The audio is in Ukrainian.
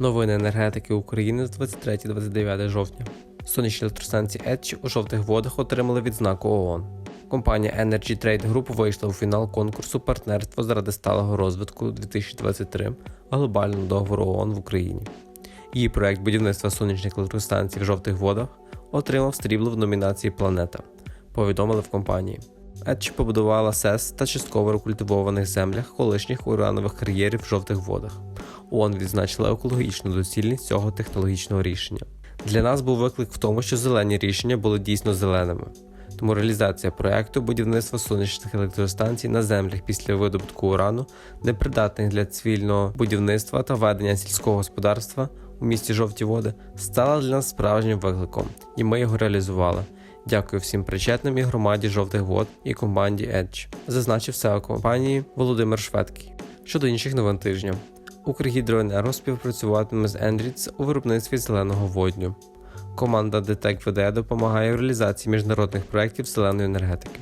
Новини енергетики України з 23-29 жовтня. Сонячні електростанції Етчі у жовтих водах отримали відзнаку ООН. Компанія Energy Trade Group вийшла у фінал конкурсу партнерство заради сталого розвитку 2023 глобального договору ООН в Україні. Її проект будівництва сонячних електростанцій в жовтих водах отримав стрібло в номінації Планета. Повідомили в компанії. Етчі побудувала СЕС та частково рекультивованих землях колишніх уранових кар'єрів в жовтих водах. ООН відзначила екологічну доцільність цього технологічного рішення. Для нас був виклик в тому, що зелені рішення були дійсно зеленими. Тому реалізація проекту будівництва сонячних електростанцій на землях після видобутку урану, непридатних для цивільного будівництва та ведення сільського господарства у місті Жовті Води, стала для нас справжнім викликом, і ми його реалізували. Дякую всім причетним і громаді жовтих вод і команді Edge, зазначив СЕО компанії Володимир Шведкий. Щодо інших новин тижня, Укргідроенерго співпрацюватиме з Ендріц у виробництві зеленого водню. Команда DTEC ВД допомагає в реалізації міжнародних проєктів зеленої енергетики.